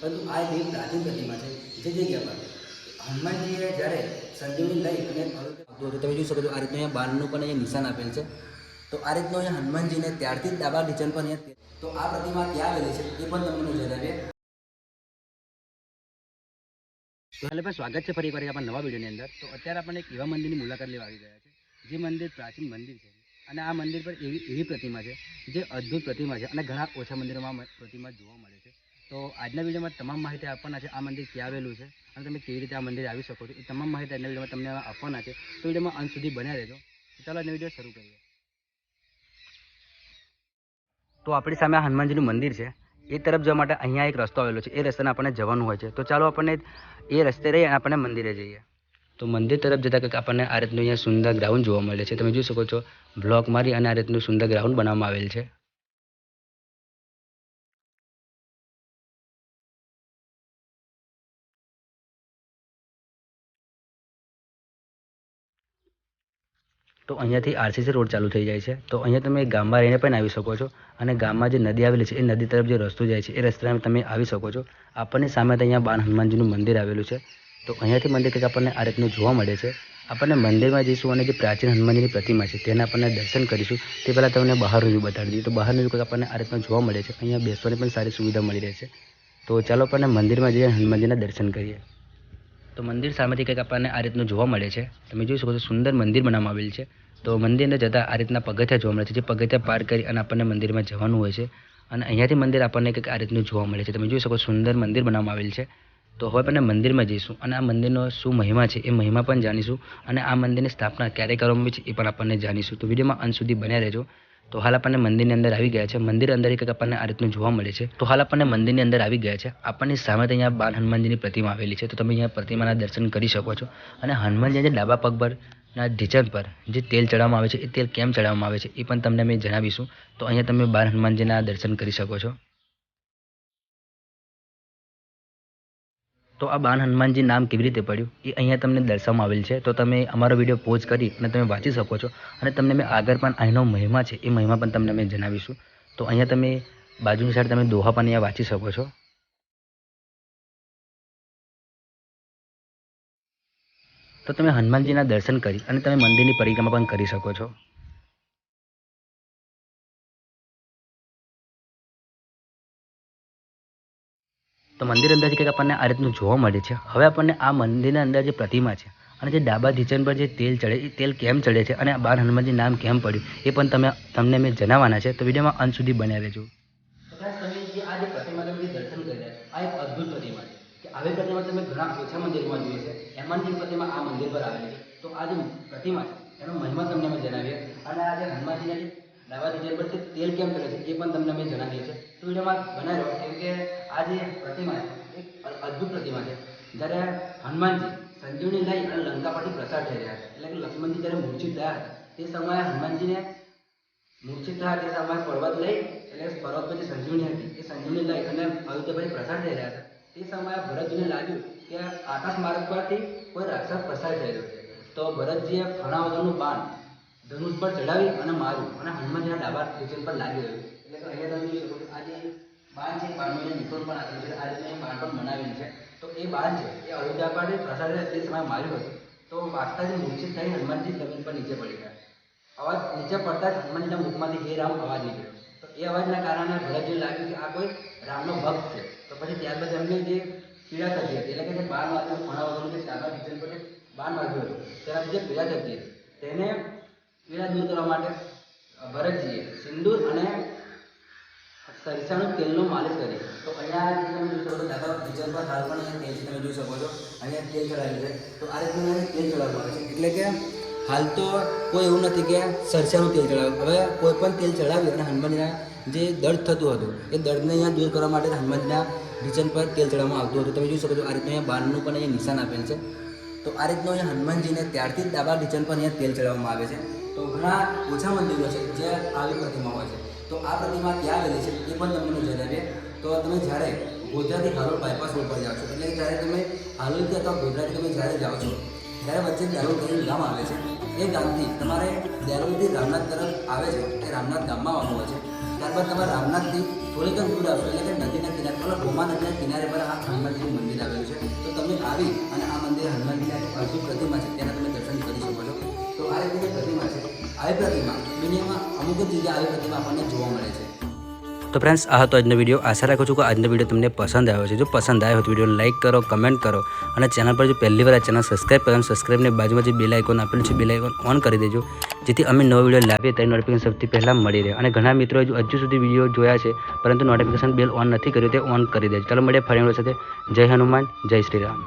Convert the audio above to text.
પરંતુ આ દેવ પ્રાચીન પ્રતિમા છે. જે જગ્યા પર હનુમાનજીએ જ્યારે સંજીવની લઈ અને આવતું તમે જોઈ શકો છો આ રીતનું અહીંયા બાણનું પણ અહીંયા નિશાન આપેલ છે. તો આ રીતનું અહીંયા હનુમાનજીને ત્યારથી જ ડાબા કિચન પણ અહીંયા તો આ પ્રતિમા ક્યાં આવેલી છે એ પણ તમને જણાવીએ. તો હાલે ભાઈ સ્વાગત છે ફરી ફરી આપણા નવા વિડીયોની અંદર. તો અત્યારે આપણે એક એવા મંદિરની મુલાકાત લેવા આવી ગયા છે, જે મંદિર પ્રાચીન મંદિર છે. અને આ મંદિર પર એવી એવી પ્રતિમા છે, જે અદ્ભુત પ્રતિમા છે અને ઘણા ઓછા મંદિરોમાં પ્રતિમા જોવા મળે છે. તો આજના વિડીયોમાં તમામ માહિતી આપવાના છે. આ મંદિર ક્યાં આવેલું છે અને તમે કેવી રીતે આ મંદિર આવી શકો છો એ તમામ માહિતી આજના વિડીયોમાં તમને આપવાના છે. તો વિડીયોમાં અંત સુધી બન્યા રહેજો. ચાલો આજનો વીડિયો શરૂ કરીએ. તો આપણી સામે હનુમાનજીનું મંદિર છે. એ તરફ જવા માટે અહીંયા એક રસ્તો આવેલો છે. એ રસ્તાને આપણને જવાનું હોય છે. તો ચાલો આપણને એ રસ્તે રહી અને આપણને મંદિરે જઈએ. તો મંદિર તરફ જતાં કંઈક આપણને આ રીતનું અહીંયા સુંદર ગ્રાઉન્ડ જોવા મળે છે. તમે જોઈ શકો છો બ્લોક મારી અને આ રીતનું સુંદર ગ્રાઉન્ડ બનાવવામાં આવેલ છે. તો અહીંયાથી આરસીસી રોડ ચાલુ થઈ જાય છે. તો અહીંયા તમે ગામમાં રહીને પણ આવી શકો છો. અને ગામમાં જે નદી આવેલી છે, એ નદી તરફ જે રસ્તો જાય છે, એ રસ્તામાં તમે આવી શકો છો. આપણને સામે અહીંયા બાણ હનુમાનજીનું મંદિર આવેલું છે. તો અહીંયાથી મંદિર કંઈક આપણને આ રીતનું જોવા મળે છે. આપણને મંદિરમાં જઈશું અને જે પ્રાચીન હનુમાનજીની પ્રતિમા છે, તેના આપણને દર્શન કરીશું. તે પહેલાં તમને બહારનું બતાડી દઈએ. તો બહારનું વ્યૂ કંઈક આપણને આ રીતનું જોવા મળે છે. અહીંયા બેસવાની પણ સારી સુવિધા મળી રહે છે. તો ચાલો આપણને મંદિરમાં જઈએ હનુમાનજીના દર્શન કરીએ. તો મંદિર સામેથી કંઈક આપણને આ રીતનું જોવા મળે છે. તમે જોઈ શકો છો સુંદર મંદિર બનાવવામાં આવેલ છે. તો મંદિર અંદર જતાં આ રીતના પગથિયા જોવા મળે છે, જે પગથિયા પાર કરી અને આપણને મંદિરમાં જવાનું હોય છે. અને અહીંયાથી મંદિર આપણને કંઈક આ રીતનું જોવા મળે છે. તમે જોઈ શકો સુંદર મંદિર બનાવવામાં આવેલ છે. તો હવે આપણે મંદિરમાં જઈશું અને આ મંદિરનો શું મહિમા છે એ મહિમા પણ જાણીશું. અને આ મંદિરની સ્થાપના ક્યારે કરવામાં આવી છે એ પણ આપણને જાણીશું. તો વિડીયોમાં અંત સુધી બન્યા રહેજો. તો હાલ આપણને મંદિરની અંદર આવી ગયા છે. મંદિર અંદર એક આપણને આ રીતનું જોવા મળે છે. તો હાલ આપણને મંદિરની અંદર આવી ગયા છે. આપણની સામે અહીંયા બાલ હનુમાનજીની પ્રતિમા આવેલી છે. તો તમે અહીંયા પ્રતિમાના દર્શન કરી શકો છો. અને હનુમાનજી જે ડાબા પગ પર ના ઢીચણ પર જે તેલ ચડાવવામાં આવે છે, એ તેલ કેમ ચડાવવામાં આવે છે, એ પણ તમને અમે જણાવીશું. તો અહીંયા તમે બાલ હનુમાનજીના દર્શન કરી શકો છો. તો આ બાન હનુમાનજી નામ કેવી રીતે પડ્યું? એ અહીંયા તમને દર્શાવવામાં આવેલ છે. તો તમે અમારો વીડિયો પોઝ કરી અને તમે વાંચી શકો છો. અને તમને મેં આગળ પણ અહીંનો મહિમા છે, એ મહિમા પણ તમને અમે જણાવીશું. તો અહીંયા તમે બાજુની સાઈડ તમે દોહા પણ અહીંયા વાંચી શકો છો. તો તમે હનુમાનજીના દર્શન કરી અને તમે મંદિરની પરિક્રમા પણ કરી શકો છો. તો મંદિર અંદર કંઈક આપણને આ રીતનું જોવા મળે છે. હવે આપણને આ મંદિરના અંદર જે પ્રતિમા છે અને જે ડાબા ધીચન પર જે તેલ ચડે, એ તેલ કેમ ચડે છે અને બાર હનુમાનજી નામ કેમ પડ્યું, એ પણ તમે, તમને મેં જણાવવાના છે. તો વિડીયોમાં અંત સુધી બન્યા રહેજો. પ્રતિમા છે એનો મહિમા તમને જણાવીએ. અને આ હનુમાનજીના જે ડાબા ઢીચણ પર તેલ કેમ કરે છે, એ પણ તમને અમે જણાવીએ છીએ તો વિડીયોમાં બનાવી રહ્યો કેમ કે આ જે પ્રતિમા છે એક અદ્ભુત પ્રતિમા છે. જ્યારે હનુમાનજી સંજીવની લઈ અને લંકા પરથી પ્રસાર થઈ રહ્યા એટલે કે લક્ષ્મણજી જ્યારે મૂર્છિત થયા તે સમયે હનુમાનજીને મૂર્છિત થયા તે સમયે પર્વત લઈ, એટલે પર્વત પર જે સંજીવની હતી, એ સંજીવની લઈ અને અયોધ્યા પરથી પ્રસાર થઈ રહ્યા હતા. તે સમયે ભરતજીને લાગ્યું કે આકાશ માર્ગ પરથી કોઈ રાક્ષસ પ્રસાર થઈ રહ્યો છે. તો ભરતજીએ ફણા વગરનું ધનુષ પર ચડાવી અને માર્યું અને હનુમાનજીના ડાબા ઢીચણ પર લાગી રહ્યું. એટલે કે અહીંયા તમે જોઈ શકો છો, આ જે બાણ છે બાણનું નિકોલ પણ આપેલું છે. આ રીતે બાણ પણ બનાવેલું છે. તો એ બાણ છે, એ અયોધ્યા પર પ્રસાદ તે સમયે માર્યું હતું. તો વાગતા જે મૂર્છિત થઈ હનુમાનજી જમીન પર નીચે પડી ગયા. અવાજ નીચે પડતા જ હનુમાનજીના મુખમાંથી હે રામ અવાજ નીકળ્યો. તો એ અવાજના કારણે ભરતજી લાગ્યું કે આ કોઈ રામનો ભક્ત છે. તો પછી ત્યારબાદ એમને જે પીડા થતી હતી, એટલે કે જે બાર વાગ્યું ભણાવવાનું જે ચાલવા કિચન પર બાર વાગ્યું હતું ત્યારે જે પીડા થતી હતી, તેને પીડા દૂર કરવા માટે ભરતજીએ સિંદૂર અને સરસાનું તેલનું માલિશ કરી તો અહીંયા તમે જોઈ શકો છો દાદા ડીઝલ પર હાલ પણ તેલ તમે જોઈ શકો છો, અહીંયા તેલ ચડાવ્યું છે. તો આ રીતે તેલ ચડાવવામાં આવે છે. એટલે કે હાલ તો કોઈ એવું નથી કે સરસાનું તેલ ચડાવ્યું હવે કોઈ પણ તેલ ચડાવ્યું અને હનુમાનજીના જે દર્દ થતું હતું, એ દર્દને અહીંયા દૂર કરવા માટે હનુમાનજીના ઢીચન પર તેલ ચડાવવામાં આવતું હતું. તમે જોઈ શકો છો, આ રીતનું અહીંયા બારનું પણ અહીંયા નિશાન આપેલ છે. તો આ રીતનું અહીંયા હનુમાનજીને ત્યારથી જ ડાબા ઢીચન પર અહીંયા તેલ ચડાવવામાં આવે છે. તો ઘણા ઓછા મંદિરો છે જે આવી પ્રતિમા હોય છે. તો આ પ્રતિમા ક્યાં આવેલી છે એ પણ તમને જણાવીએ. તો તમે જ્યારે ગોધરાથી હાલોલ બાયપાસ રોડ પર જાઓ છો, એટલે જ્યારે તમે હાલોલથી અથવા ગોધરાથી તમે જ્યારે જાઓ છો, ત્યારે વચ્ચે દેરોલ કરીને ગામ આવે છે. એ ગામથી તમારે દેરોલથી રામનાથ તરફ આવે છે, એ રામનાથ ગામમાં આવવાનું હોય છે. ત્યારબાદ તમારે રામનાથથી થોડીક દૂર આવશો, એટલે કે નદીના કિનારે, મતલબ ગોમા નદીના કિનારે પર આ હનુમાનજીનું મંદિર આવેલું છે. તો તમે આવી અને આ મંદિર હનુમાનજીના અર્જુન પ્રતિમા છે પ્રતિમા દુનિયામાં અમુક જ જગ્યાએ આવી પ્રતિમા આપણને જોવા મળે છે. તો ફ્રેન્ડ્સ આ હતો આજનો વીડિયો આશા રાખું છું કે આજનો વીડિયો તમને પસંદ આવ્યો છે જો પસંદ આવ્યો તો વિડીયોને લાઇક કરો કમેન્ટ કરો અને ચેનલ પર જો પહેલી વાર આ ચેનલ સબસ્ક્રાઈબ કરો સબસ્ક્રાઈબની બાજુમાં જે બેલ આઇકોન આપેલું છે બેલ આઇકોન ઓન કરી દેજો. જેથી અમે નવો વીડિયો લાવીએ ત્યારે નોટિફિકેશન સૌથી પહેલાં મળી રહે. અને ઘણા મિત્રોએ હજુ સુધી વીડિયો જોયા છે, પરંતુ નોટિફિકેશન બેલ ઓન નથી કર્યું તે ઓન કરી દેજો. ચાલો મળીએ ફરી સાથે. જય હનુમાન, જય શ્રી રામ.